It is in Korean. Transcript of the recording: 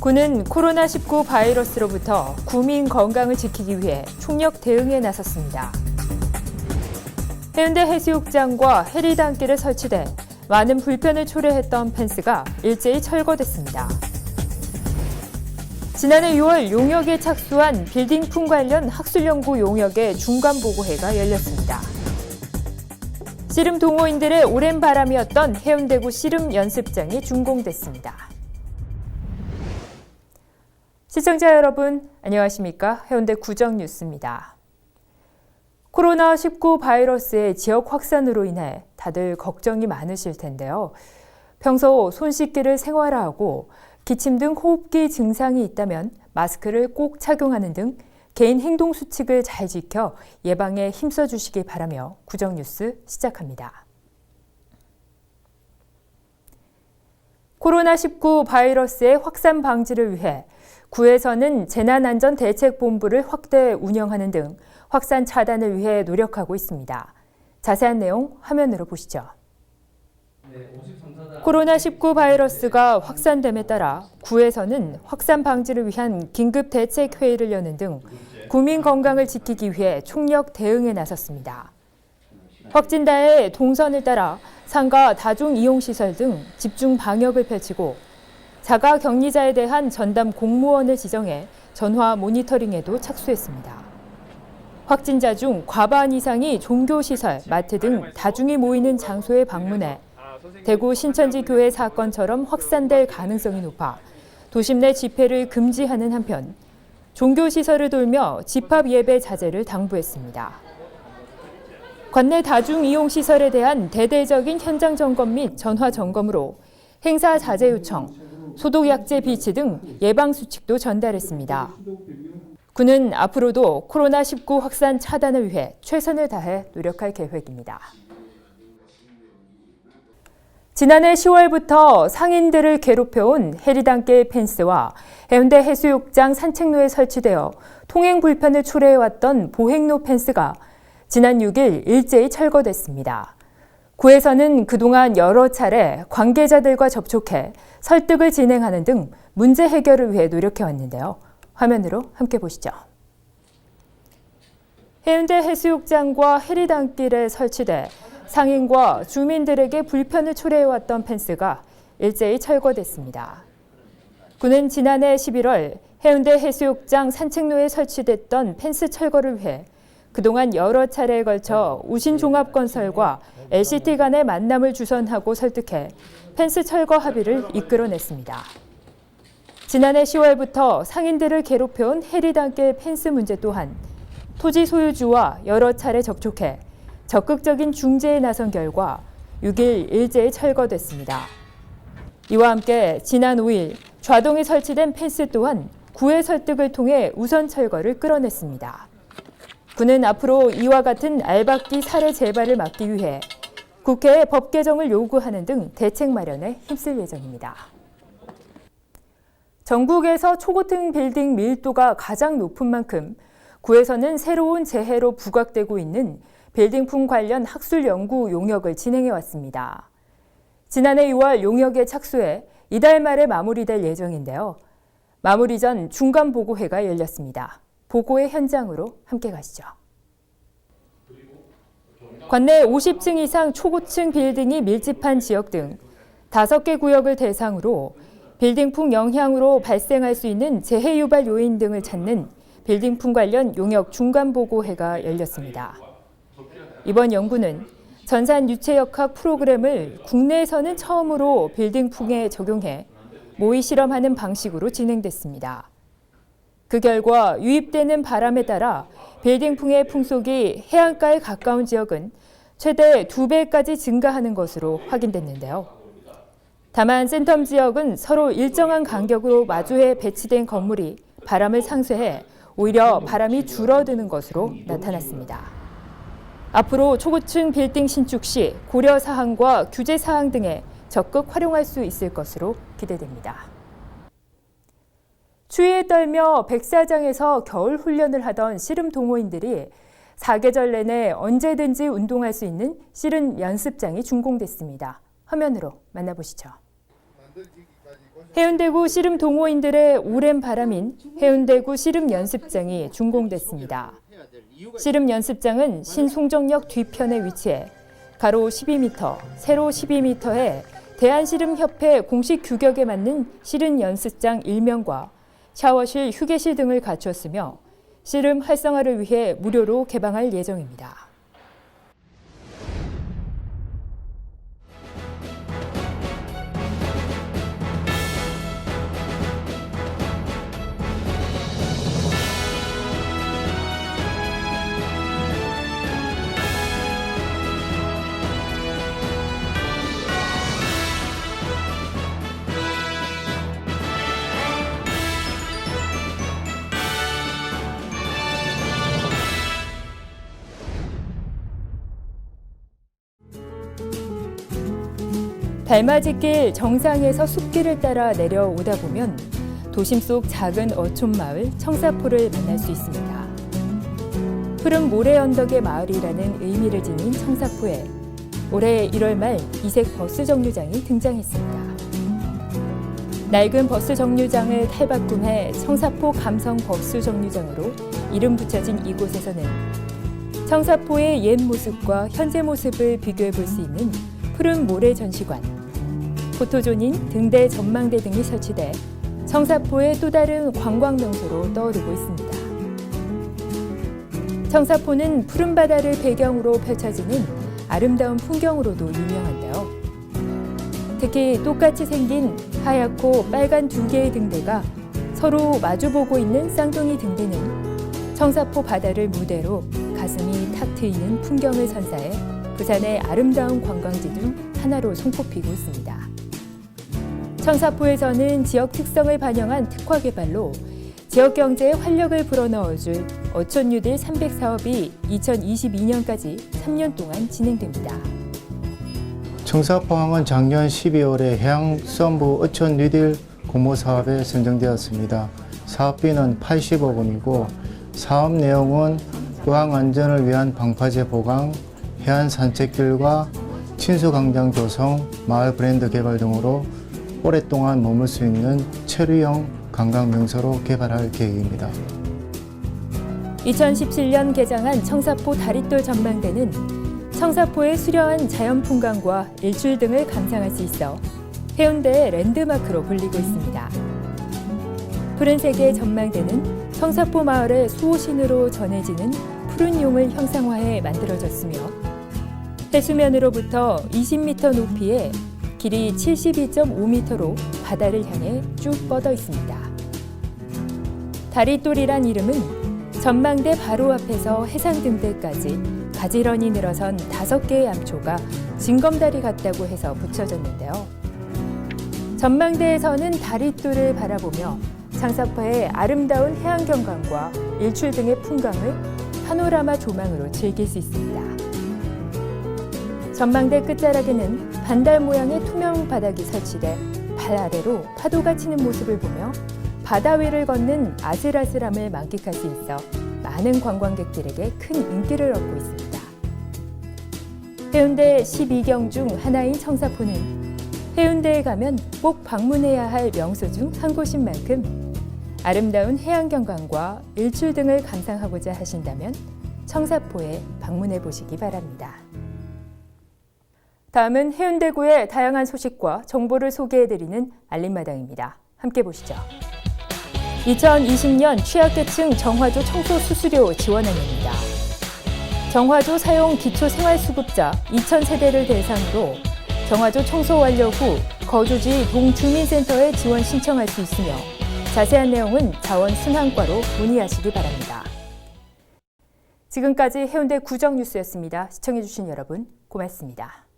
군은 코로나19 바이러스로부터 국민 건강을 지키기 위해 총력 대응에 나섰습니다. 해운대 해수욕장과 해리단길에 설치돼 많은 불편을 초래했던 펜스가 일제히 철거됐습니다. 지난해 6월 용역에 착수한 빌딩풍 관련 학술연구 용역의 중간 보고회가 열렸습니다. 씨름 동호인들의 오랜 바람이었던 해운대구 씨름 연습장이 준공됐습니다. 시청자 여러분, 안녕하십니까? 해운대 구정 뉴스입니다. 코로나19 바이러스의 지역 확산으로 인해 다들 걱정이 많으실 텐데요. 평소 손 씻기를 생활화하고 기침 등 호흡기 증상이 있다면 마스크를 꼭 착용하는 등 개인 행동 수칙을 잘 지켜 예방에 힘써 주시기 바라며 구정 뉴스 시작합니다. 코로나19 바이러스의 확산 방지를 위해 구에서는 재난안전대책본부를 확대 운영하는 등 확산 차단을 위해 노력하고 있습니다. 자세한 내용 화면으로 보시죠. 코로나19 바이러스가 확산됨에 따라 구에서는 확산 방지를 위한 긴급 대책 회의를 여는 등 국민 건강을 지키기 위해 총력 대응에 나섰습니다. 확진자의 동선을 따라 상가 다중 이용 시설 등 집중 방역을 펼치고 자가 격리자에 대한 전담 공무원을 지정해 전화 모니터링에도 착수했습니다. 확진자 중 과반 이상이 종교시설, 마트 등 다중이 모이는 장소에 방문해 대구 신천지 교회 사건처럼 확산될 가능성이 높아 도심 내 집회를 금지하는 한편 종교시설을 돌며 집합 예배 자제를 당부했습니다. 관내 다중 이용 시설에 대한 대대적인 현장 점검 및 전화 점검으로 행사 자제 요청, 소독 약제 비치 등 예방 수칙도 전달했습니다. 군은 앞으로도 코로나19 확산 차단을 위해 최선을 다해 노력할 계획입니다. 지난해 10월부터 상인들을 괴롭혀온 해리단길 펜스와 해운대 해수욕장 산책로에 설치되어 통행 불편을 초래해왔던 보행로 펜스가 지난 6일 일제히 철거됐습니다. 구에서는 그동안 여러 차례 관계자들과 접촉해 설득을 진행하는 등 문제 해결을 위해 노력해 왔는데요. 화면으로 함께 보시죠. 해운대 해수욕장과 해리단길에 설치돼 상인과 주민들에게 불편을 초래해왔던 펜스가 일제히 철거됐습니다. 군은 지난해 11월 해운대 해수욕장 산책로에 설치됐던 펜스 철거를 위해 그동안 여러 차례에 걸쳐 우신종합건설과 LCT 간의 만남을 주선하고 설득해 펜스 철거 합의를 이끌어냈습니다. 지난해 10월부터 상인들을 괴롭혀온 해리단길 펜스 문제 또한 토지 소유주와 여러 차례 접촉해 적극적인 중재에 나선 결과 6일 일제에 철거됐습니다. 이와 함께 지난 5일 좌동에 설치된 펜스 또한 구의 설득을 통해 우선 철거를 끌어냈습니다. 군은 앞으로 이와 같은 알박기 사례 재발을 막기 위해 국회에 법 개정을 요구하는 등 대책 마련에 힘쓸 예정입니다. 전국에서 초고층 빌딩 밀도가 가장 높은 만큼 구에서는 새로운 재해로 부각되고 있는 빌딩풍 관련 학술 연구 용역을 진행해 왔습니다. 지난해 6월 용역에 착수해 이달 말에 마무리될 예정인데요. 마무리 전 중간 보고회가 열렸습니다. 보고의 현장으로 함께 가시죠. 관내 50층 이상 초고층 빌딩이 밀집한 지역 등 5개 구역을 대상으로 빌딩풍 영향으로 발생할 수 있는 재해 유발 요인 등을 찾는 빌딩풍 관련 용역 중간 보고회가 열렸습니다. 이번 연구는 전산 유체역학 프로그램을 국내에서는 처음으로 빌딩풍에 적용해 모의 실험하는 방식으로 진행됐습니다. 그 결과 유입되는 바람에 따라 빌딩풍의 풍속이 해안가에 가까운 지역은 최대 2배까지 증가하는 것으로 확인됐는데요. 다만 센텀 지역은 서로 일정한 간격으로 마주해 배치된 건물이 바람을 상쇄해 오히려 바람이 줄어드는 것으로 나타났습니다. 앞으로 초고층 빌딩 신축 시 고려 사항과 규제 사항 등에 적극 활용할 수 있을 것으로 기대됩니다. 추위에 떨며 백사장에서 겨울 훈련을 하던 씨름 동호인들이 사계절 내내 언제든지 운동할 수 있는 씨름 연습장이 준공됐습니다. 화면으로 만나보시죠. 해운대구 씨름 동호인들의 오랜 바람인 해운대구 씨름 연습장이 준공됐습니다. 씨름 연습장은 신송정역 뒤편에 위치해 가로 12m, 세로 12m의 대한씨름협회 공식 규격에 맞는 씨름 연습장 일명과 샤워실, 휴게실 등을 갖췄으며 씨름 활성화를 위해 무료로 개방할 예정입니다. 달맞이길 정상에서 숲길을 따라 내려오다 보면 도심 속 작은 어촌 마을 청사포를 만날 수 있습니다. 푸른 모래 언덕의 마을이라는 의미를 지닌 청사포에 올해 1월 말 이색 버스 정류장이 등장했습니다. 낡은 버스 정류장을 탈바꿈해 청사포 감성 버스 정류장으로 이름 붙여진 이곳에서는 청사포의 옛 모습과 현재 모습을 비교해 볼 수 있는 푸른 모래 전시관, 포토존인 등대 전망대 등이 설치돼 청사포의 또 다른 관광 명소로 떠오르고 있습니다. 청사포는 푸른 바다를 배경으로 펼쳐지는 아름다운 풍경으로도 유명한데요. 특히 똑같이 생긴 하얗고 빨간 두 개의 등대가 서로 마주보고 있는 쌍둥이 등대는 청사포 바다를 무대로 가슴이 탁 트이는 풍경을 선사해 부산의 아름다운 관광지 중 하나로 손꼽히고 있습니다. 청사포에서는 지역 특성을 반영한 특화 개발로 지역 경제에 활력을 불어넣어줄 어촌 뉴딜 300 사업이 2022년까지 3년 동안 진행됩니다. 청사포항은 작년 12월에 해양수산부 어촌 뉴딜 공모 사업에 선정되었습니다. 사업비는 80억 원이고 사업 내용은 어항 안전을 위한 방파제 보강, 해안 산책길과 친수광장 조성, 마을 브랜드 개발 등으로 오랫동안 머물 수 있는 체류형 관광 명소로 개발할 계획입니다. 2017년 개장한 청사포 다리돌 전망대는 청사포의 수려한 자연 풍광과 일출 등을 감상할 수 있어 해운대의 랜드마크로 불리고 있습니다. 푸른색의 전망대는 청사포 마을의 수호신으로 전해지는 푸른 용을 형상화해 만들어졌으며 해수면으로부터 20m 높이에 길이 72.5m로 바다를 향해 쭉 뻗어 있습니다. 다리돌이란 이름은 전망대 바로 앞에서 해상 등대까지 가지런히 늘어선 다섯 개의 암초가 징검다리 같다고 해서 붙여졌는데요. 전망대에서는 다리돌을 바라보며 장사포의 아름다운 해안 경관과 일출 등의 풍광을 파노라마 조망으로 즐길 수 있습니다. 전망대 끝자락에는 반달 모양의 투명 바닥이 설치돼 발 아래로 파도가 치는 모습을 보며 바다 위를 걷는 아슬아슬함을 만끽할 수 있어 많은 관광객들에게 큰 인기를 얻고 있습니다. 해운대 12경 중 하나인 청사포는 해운대에 가면 꼭 방문해야 할 명소 중 한 곳인 만큼 아름다운 해안 경관과 일출 등을 감상하고자 하신다면 청사포에 방문해 보시기 바랍니다. 다음은 해운대구의 다양한 소식과 정보를 소개해드리는 알림마당입니다. 함께 보시죠. 2020년 취약계층 정화조 청소 수수료 지원안입니다. 정화조 사용 기초생활수급자 2,000세대를 대상으로 정화조 청소 완료 후 거주지 동주민센터에 지원 신청할 수 있으며 자세한 내용은 자원순환과로 문의하시기 바랍니다. 지금까지 해운대 구정뉴스였습니다. 시청해주신 여러분 고맙습니다.